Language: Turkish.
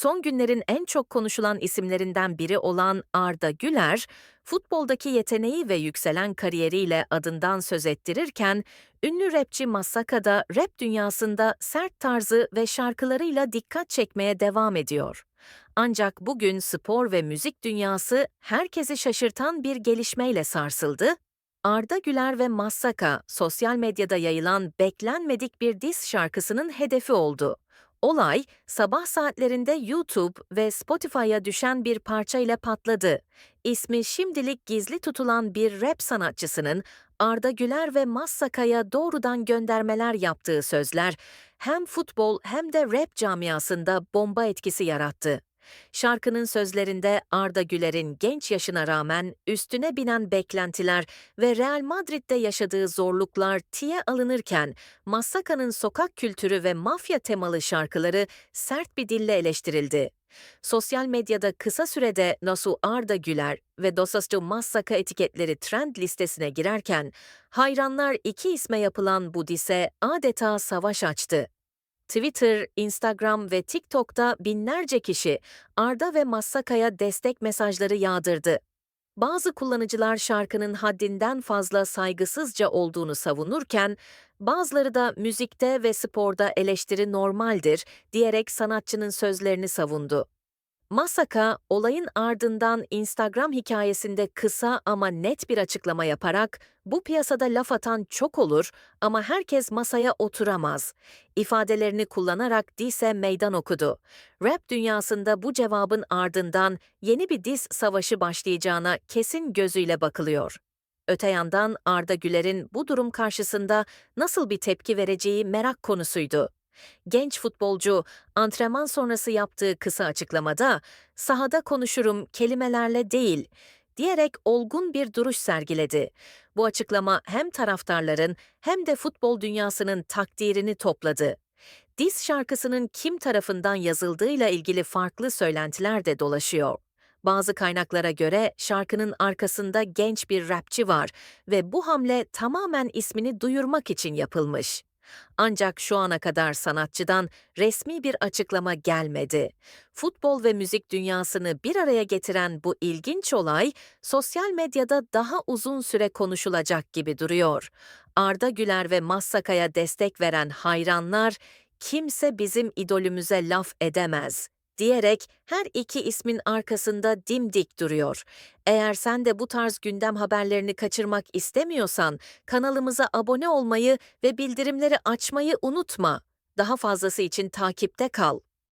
Son günlerin en çok konuşulan isimlerinden biri olan Arda Güler, futboldaki yeteneği ve yükselen kariyeriyle adından söz ettirirken, ünlü rapçi Massaka da rap dünyasında sert tarzı ve şarkılarıyla dikkat çekmeye devam ediyor. Ancak bugün spor ve müzik dünyası herkesi şaşırtan bir gelişmeyle sarsıldı. Arda Güler ve Massaka sosyal medyada yayılan beklenmedik bir diss şarkısının hedefi oldu. Olay, sabah saatlerinde YouTube ve Spotify'a düşen bir parça ile patladı. İsmi şimdilik gizli tutulan bir rap sanatçısının Arda Güler ve Massaka'ya doğrudan göndermeler yaptığı sözler hem futbol hem de rap camiasında bomba etkisi yarattı. Şarkının sözlerinde Arda Güler'in genç yaşına rağmen üstüne binen beklentiler ve Real Madrid'de yaşadığı zorluklar tiye alınırken Massaka'nın sokak kültürü ve mafya temalı şarkıları sert bir dille eleştirildi. Sosyal medyada kısa sürede Nasu Arda Güler ve Dosastu Massaka etiketleri trend listesine girerken hayranlar iki isme yapılan bu dise adeta savaş açtı. Twitter, Instagram ve TikTok'ta binlerce kişi Arda ve Massaka'ya destek mesajları yağdırdı. Bazı kullanıcılar şarkının haddinden fazla saygısızca olduğunu savunurken, bazıları da müzikte ve sporda eleştiri normaldir diyerek sanatçının sözlerini savundu. Masaka, olayın ardından Instagram hikayesinde kısa ama net bir açıklama yaparak, bu piyasada laf atan çok olur ama herkes masaya oturamaz. ifadelerini kullanarak dise meydan okudu. Rap dünyasında bu cevabın ardından yeni bir diz savaşı başlayacağına kesin gözüyle bakılıyor. Öte yandan Arda Güler'in bu durum karşısında nasıl bir tepki vereceği merak konusuydu. Genç futbolcu antrenman sonrası yaptığı kısa açıklamada "Sahada konuşurum kelimelerle değil." diyerek olgun bir duruş sergiledi. Bu açıklama hem taraftarların hem de futbol dünyasının takdirini topladı. Diz şarkısının kim tarafından yazıldığıyla ilgili farklı söylentiler de dolaşıyor. Bazı kaynaklara göre şarkının arkasında genç bir rapçi var ve bu hamle tamamen ismini duyurmak için yapılmış. Ancak şu ana kadar sanatçıdan resmi bir açıklama gelmedi. Futbol ve müzik dünyasını bir araya getiren bu ilginç olay sosyal medyada daha uzun süre konuşulacak gibi duruyor. Arda Güler ve Massaka'ya destek veren hayranlar kimse bizim idolümüze laf edemez diyerek her iki ismin arkasında dimdik duruyor. Eğer sen de bu tarz gündem haberlerini kaçırmak istemiyorsan kanalımıza abone olmayı ve bildirimleri açmayı unutma. Daha fazlası için takipte kal.